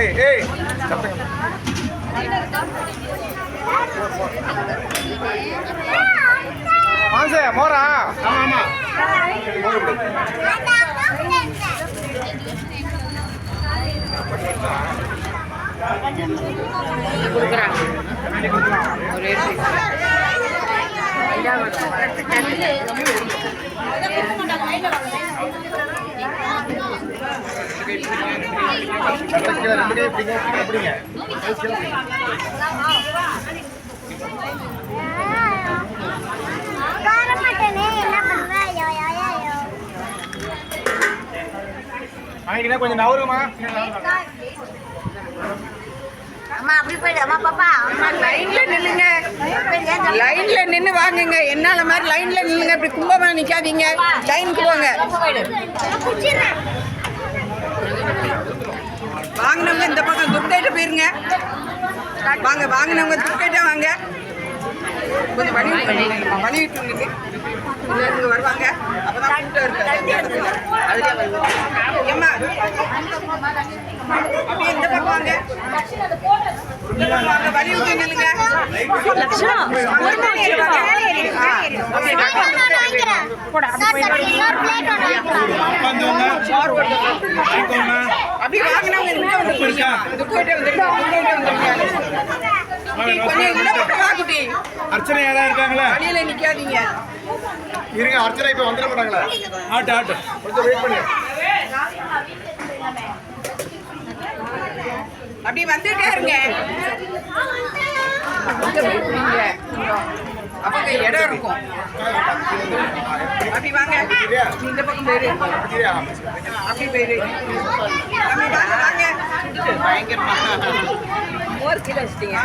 ஏய் ஏய் மாசே மோரா ஆமா ஆமா மோர் கொஞ்சம் நவருமா அம்மா அப்படி போயிடு. அம்மா பாப்பா அம்மா லைன்ல நில்லுங்க. லைன்ல நின்னு வாங்குங்க. என்னால மாதிரி லைன்ல நில்லுங்க. இப்படி கும்பமா நிக்காதீங்க. லைனுக்கு போங்க. போயிருங்க வாங்க வாங்கினவங்க துப்டேட்ட வாங்க. கொஞ்சம் வழி. வழி உள்ள இருந்து வருவாங்க. அப்பதான் கூட்டம் இருக்காது அந்த இடத்துல அதுலயே வருவாங்க. ஏம்மா? அப்படியே இந்த பக்கம் வாங்க. வாங்க வழி விட்டு நில்லுங்க வாங்க. அப்படியே வாங்கினவங்க அர்ச்சனை யாரா இருக்காங்களா? வழியில நிக்காதீங்க. இருங்க அர்ச்சனை இப்ப வந்துட மாட்டாங்களா? ஆட்டு ஆட்டு. கொஞ்சம் வெயிட் அப்படி வந்துட்டே இருங்க. இங்க இடம் இருக்கும். அப்படி வாங்க. இந்த பக்கம் சரியா? அப்படி அப்படி வாங்க பயங்கரமா. மோர் கிலோ வச்சிட்டீங்க.